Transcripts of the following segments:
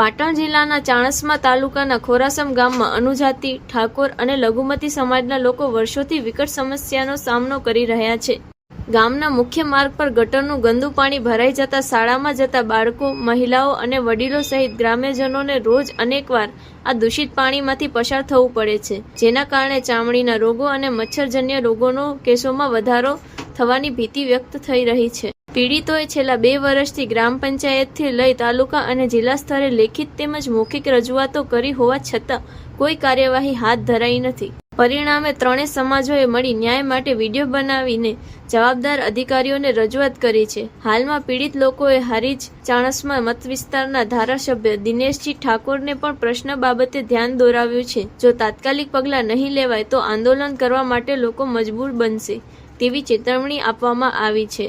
પાટણ જિલ્લાના ચાણસ્મા તાલુકાના ખોરાસમ ગામમાં અનુજાતિ, ઠાકોર અને લઘુમતી સમાજના લોકો વર્ષોથી વિકટ સમસ્યાનો સામનો કરી રહ્યા છે. ગામના મુખ્ય માર્ગ પર ગટરનું ગંદુ પાણી ભરાઈ જતા શાળામાં જતા બાળકો, મહિલાઓ અને વડીલો સહિત ગ્રામ્યજનોને રોજ અનેકવાર આ દૂષિત પાણીમાંથી પસાર થવું પડે છે, જેના કારણે ચામડીના રોગો અને મચ્છરજન્ય રોગોનો કેસોમાં વધારો થવાની ભીતિ વ્યક્ત થઈ રહી છે. પીડિતોએ છેલ્લા બે વર્ષથી ગ્રામ પંચાયતથી લઈ તાલુકા અને જિલ્લા સ્તરે લેખિત તેમજ મૌખિક રજૂઆતો કરી હોવા છતાં કોઈ કાર્યવાહી હાથ ધરાઈ નથી. પરિણામે ત્રણેય સમાજોએ મળી ન્યાય માટે વીડિયો બનાવીને જવાબદાર અધિકારીઓને રજૂઆત કરી છે. હાલમાં પીડિત લોકોએ હારીજ ચાણસમાં મત વિસ્તારના ધારાસભ્ય દિનેશજી ઠાકોરને પણ પ્રશ્ન બાબતે ધ્યાન દોરાવ્યું છે. જો તાત્કાલિક પગલાં નહીં લેવાય તો આંદોલન કરવા માટે લોકો મજબૂર બનશે તેવી ચેતવણી આપવામાં આવી છે.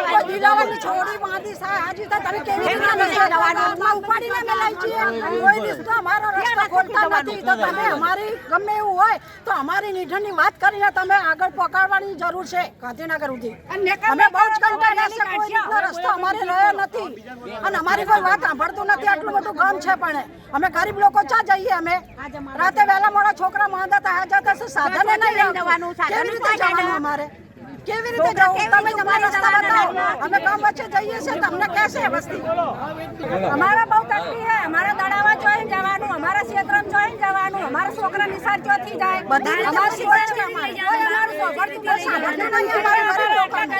કોઈ છોડી બાંધી સાહેબ હાજી તો તમે કેવી રીતે નથી હાથમાં ઉપાડીને અમે લઈ જઈએ કોઈ દિવસ તો અમારો રસ્તો ખોલતા નથી. તો તમે અમારી ગમે એવું હોય તો અમારી નિધનની વાત કરીને તમે આગળ પકડવાની જરૂર છે ગાંધીનગર સુધી. અમે બહુ જ કંટાળ્યા છે કોઈ રીતનો રસ્તો અમારે રહ્યો નથી. અને અમારી કોઈ વાત સાંભળતું નથી આટલું બધું ગામ છે પણ. અમે ગરીબ લોકો ચા જઈએ અમે? રાતે વહેલા મોડા છોકરા માંદા હતા હાજર થશે સાધને નહીં જવાનું કેવી રીતે જવાનું? અમારે? કેવી રીતે જવું તમે તમારા રસ્તા બતાવો. અમે ગામ વચ્ચે જઈએ છીએ તમને કહેશે વસ્તી. અમારા બહુ તકલીફ છે. અમારા દડાવા જોઈને જવાનું અમારા ક્ષેત્રમાં જોઈને જવાનું અમારા છોકરા નિશાળ ચોથી જાય. બધા અમારી સોચ છે અમારું. સાંભળતું અમારે કરવું લોકોને.